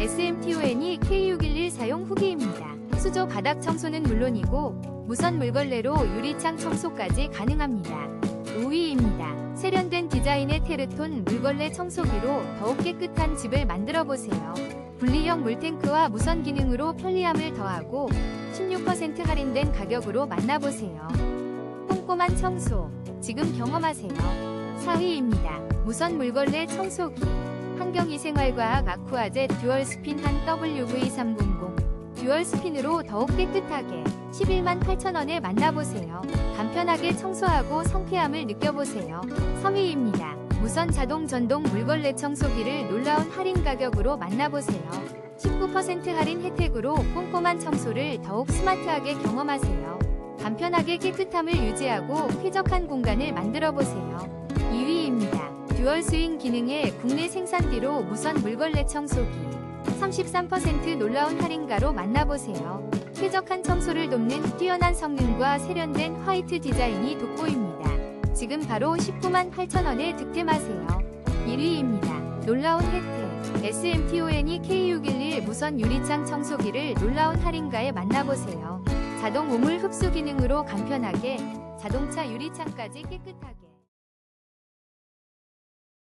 SMTON이 K611 사용 후기입니다. 수조 바닥 청소는 물론이고 무선 물걸레로 유리창 청소까지 가능합니다. 5위입니다. 세련된 디자인의 테르톤 물걸레 청소기로 더욱 깨끗한 집을 만들어 보세요. 분리형 물탱크와 무선 기능으로 편리함을 더하고 16% 할인된 가격으로 만나보세요. 꼼꼼한 청소, 지금 경험하세요. 4위입니다. 무선 물걸레 청소기. 환경위생활과학 아쿠아젯 듀얼 스핀 한 WV300. 듀얼 스핀으로 더욱 깨끗하게 11만 8천원에 만나보세요. 간편하게 청소하고 상쾌함을 느껴보세요. 3위입니다. 무선 자동 전동 물걸레 청소기를 놀라운 할인 가격으로 만나보세요. 19% 할인 혜택으로 꼼꼼한 청소를 더욱 스마트하게 경험하세요. 간편하게 깨끗함을 유지하고 쾌적한 공간을 만들어 보세요. 2위입니다. 듀얼 스윙 기능의 국내 생산비로 무선 물걸레 청소기. 33% 놀라운 할인가로 만나보세요. 쾌적한 청소를 돕는 뛰어난 성능과 세련된 화이트 디자인이 돋보입니다. 지금 바로 19만 8천원에 득템하세요. 1위입니다. 놀라운 혜택. SMTON이 K611 무선 유리창 청소기를 놀라운 할인가에 만나보세요. 자동 우물 흡수 기능으로 간편하게 자동차 유리창까지 깨끗하게